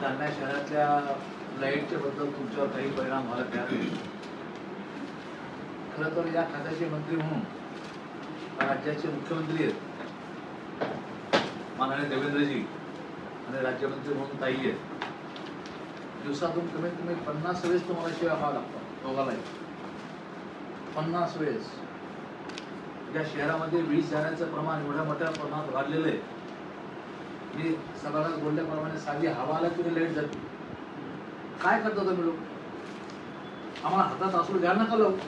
जालना शहरातल्या लाईटच्या बद्दल तुमच्यावर काही परिणाम व्हायला तयार नाही. खरं तर या खात्याचे मंत्री म्हणून राज्याचे मुख्यमंत्री आहेत. माननीय देवेंद्रजी आणि राज्यमंत्री म्हणून ताई आहेत. दिवसातून कमीत कमी पन्नास वेळेस तुम्हाला शिवाय व्हावं लागतात दोघालाही पन्नास वेळेस. या शहरामध्ये वीज जाण्याचं प्रमाण एवढ्या मोठ्या प्रमाणात वाढलेलं आहे. मी सभागृहात बोलल्याप्रमाणे साधी हवा आला तरी लाइट जाते काय करतो तुम्ही लोक? आम्हाला हातात असू द्या नका लोक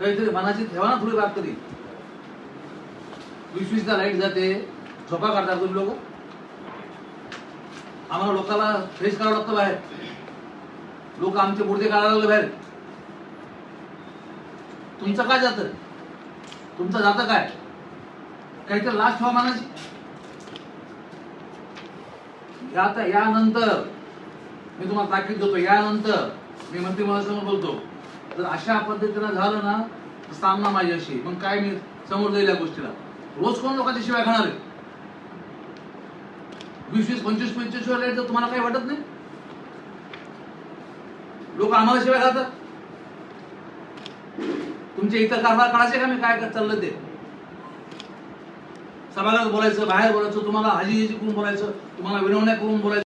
काहीतरी मनाची ठेवा ना थोडी बात तरी. वीस वीसदा लाइट जाते. झोपा काढतात तुम्ही लोक? आम्हाला लोकांना फेस करावं लागतं बाहेर. लोक आमचे मुर्दे काढायला लागले बाहेर. तुमचं काय जातं? तुमचं जातं काय? काहीतरी लास्ट ठेवा मनाची आता यानंतर मी तुम्हाला ताकीद देतो यानंतर मी मंत्रिमंडळासमोर बोलतो. जर अशा पद्धतीनं झालं ना तर सामना माझ्याशी. मग काय मी समोर जाईल या गोष्टीला? रोज कोण लोकांच्या शिवाय खाणार आहे? वीस वीस पंचवीस पंचवीस वर लाइट तर तुम्हाला काही वाटत नाही? लोक आम्हाला शिवाय खातात? तुमच्या इतर कारभार काढायचे का? मी काय काय चाललं ते? सभागृहात बोलायचं बाहेर बोलायचं तुम्हाला हाजी करून बोलायचं तुम्हाला विनवण्या करून बोलायचं.